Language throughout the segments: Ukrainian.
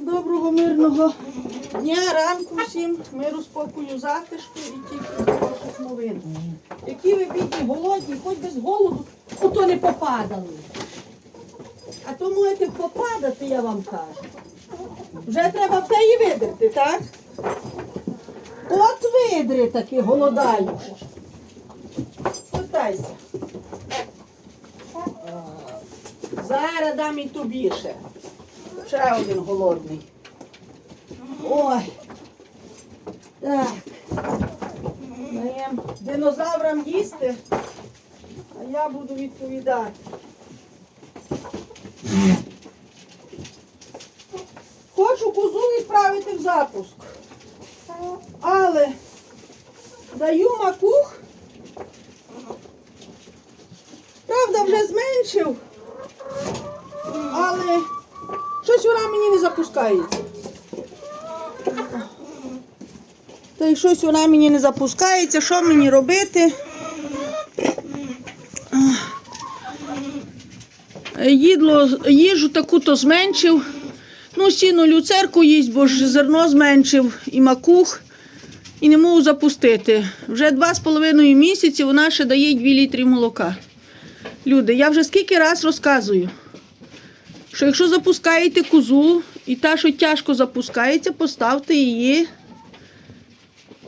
Доброго мирного дня, ранку всім, миру, спокою, затишку і тільки хороших новин. Які ви бідні, голодні, хоч без голоду, ото не попадали. А то можете попадати, я вам кажу. Вже треба все і видерти, так? От видри такі голодаючі. Питайся. Зараз дам і тобі ще. Ще один голодний. Ой. Так. Даємо динозаврам їсти, а я буду відповідати. Хочу козу відправити в запуск. Але даю макух. Правда, вже зменшив. Але щось мені не запускається. Та й щось вона мені не запускається. Що мені робити? Їдло, їжу таку-то зменшив. Ну, сіну люцерку їсть, бо ж зерно зменшив і макух. І не можу запустити. Вже два з половиною місяці вона ще дає 2 літри молока. Люди, я вже скільки раз розказую що якщо запускаєте козу і та, що тяжко запускається, поставте її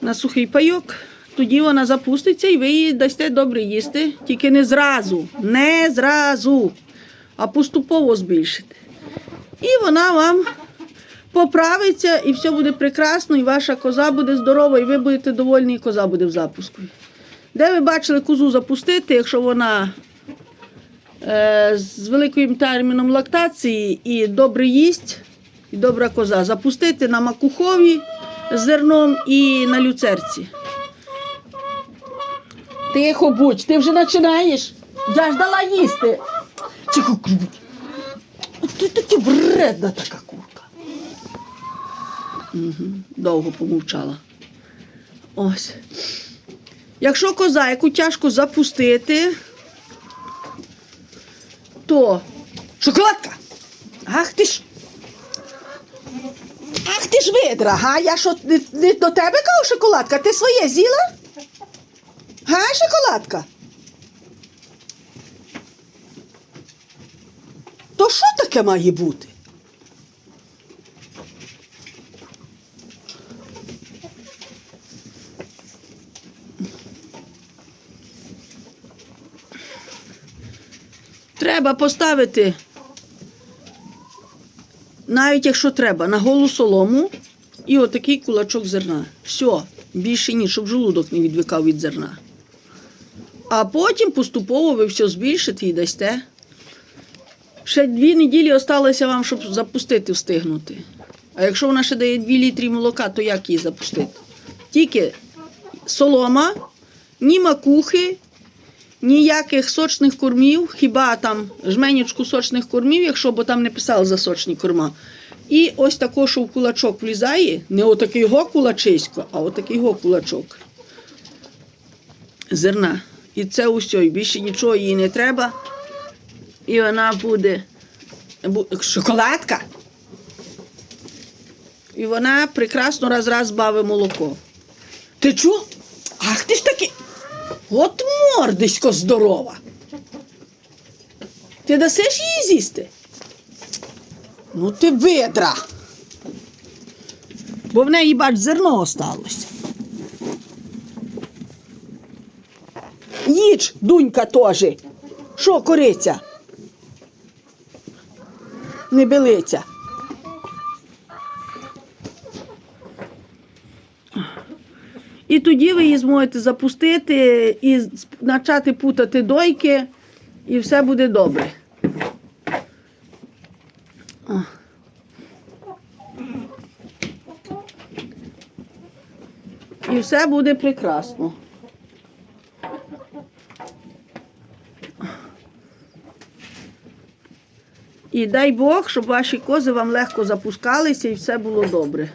на сухий пайок. Тоді вона запуститься і ви її дасте добре їсти. Тільки не зразу, не зразу, а поступово збільшите. І вона вам поправиться, і все буде прекрасно, і ваша коза буде здорова, і ви будете довольні, і коза буде в запуску. Де ви бачили козу запустити, якщо вона з великим терміном лактації і добре їсть, і добра коза. Запустити на макухові з зерном і на люцерці. Тихо будь, ти вже починаєш. Я ж дала їсти. Тихо, ти таки вредна така курка. Угу, довго помовчала. Ось. Якщо коза, яку тяжко запустити, то шоколадка. Ах ти ж. Ах ти ж видра, га? Я що не, не до тебе кажу шоколадка? Ти своє з'їла? Га, шоколадка? То що таке має бути? Треба поставити, навіть якщо треба, на голу солому і отакий кулачок зерна. Все, більше ні, щоб желудок не відвикав від зерна. А потім поступово ви все збільшите і дасте. Ще дві неділі осталося вам, щоб запустити, встигнути. А якщо вона ще дає 2 літри молока, то як її запустити? Тільки солома, ні макухи, ніяких сочних кормів, хіба там жменючку сочних кормів, якщо бо там не писали за сочні корма. І ось тако, що в кулачок влізає, не отакий го кулачисько, а отакий го кулачок зерна. І це усе, і більше нічого їй не треба. І вона буде шоколадка. І вона прекрасно раз раз бавить молоко. Ти чо? Ах ти ж таки. От мордисько здорова. Ти дасиш її з'їсти? Ну ти видра. Бо в неї, бач, зерно осталось. Їж, дунька теж. Що кориця? Не белиця. І тоді ви її зможете запустити і почати путати дойки, і все буде добре. І все буде прекрасно. І дай Бог, щоб ваші кози вам легко запускалися і все було добре.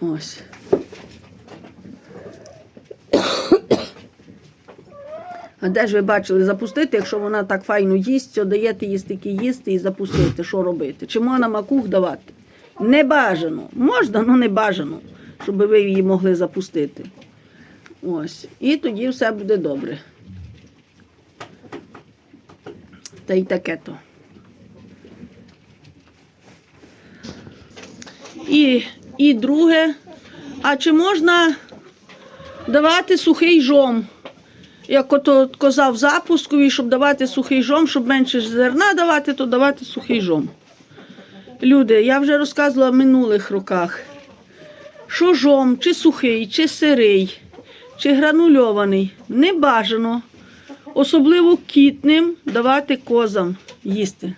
Ось. А де ж ви бачили запустити, якщо вона так файно їсть, то даєте їй стільки їсти і запустити, що робити? Чи можна макух давати? Не бажано. Можна, але не бажано, щоб ви її могли запустити. Ось. І тоді все буде добре. Та й таке то. І, і друге, а чи можна давати сухий жом? Як ото казав запускові, щоб давати сухий жом, щоб менше зерна давати, то давати сухий жом. Люди, я вже розказувала в минулих роках, що жом, чи сухий, чи сирий, чи гранульований, не бажано, особливо кітним, давати козам їсти.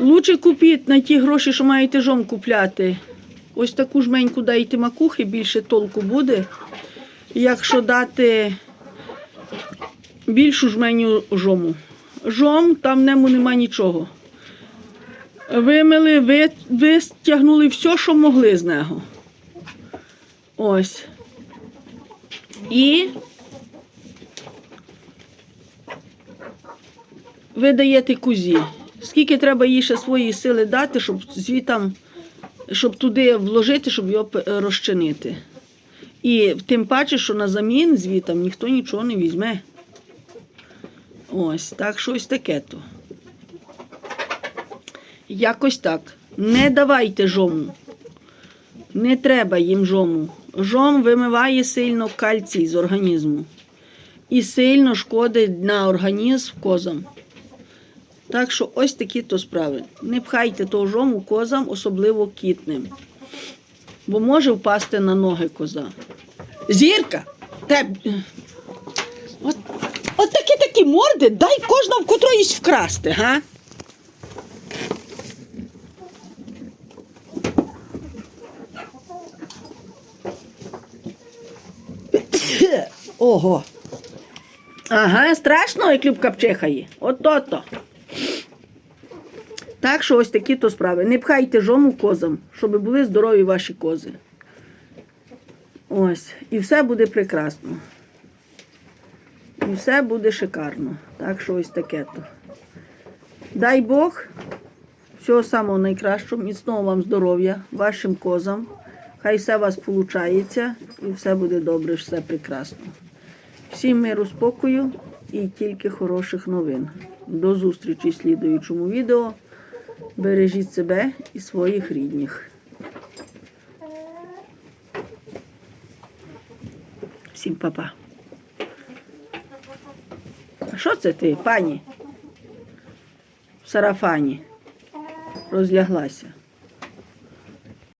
Лучше купіть на ті гроші, що маєте жом купляти. Ось таку жменьку дайте макухи, більше толку буде. Якщо дати більшу жменю жому. Жом, там в ньому нема нічого. Вимили, ви, витягнули все, що могли з нього. Ось. І ви даєте кузі. Скільки треба їй ще свої сили дати, щоб звітам, щоб туди вложити, щоб його розчинити. І тим паче, що на замін звітам ніхто нічого не візьме. Ось, так щось таке то. Якось так. Не давайте жому. Не треба їм жому. Жом вимиває сильно кальцій з організму. І сильно шкодить на організм козам. Так що ось такі то справи. Не пхайте того жому козам, особливо кітним. Бо може впасти на ноги коза. Зірка! Те... От, от такі такі морди, дай кожного в котроїсь вкрасти, га? Ого. Ага, страшно, як Любка пчихає. От то-то. Так що ось такі то справи. Не пхайте жому козам, щоб були здорові ваші кози. Ось. І все буде прекрасно. І все буде шикарно. Так що ось таке то. Дай Бог, всього самого найкращого, міцного вам здоров'я, вашим козам. Хай все у вас виходить і все буде добре, все прекрасно. Всім миру, спокою і тільки хороших новин. До зустрічі в слідуючому відео. Бережіть себе і своїх рідних. Всім па-па. А що це ти, пані? В сарафані розляглася.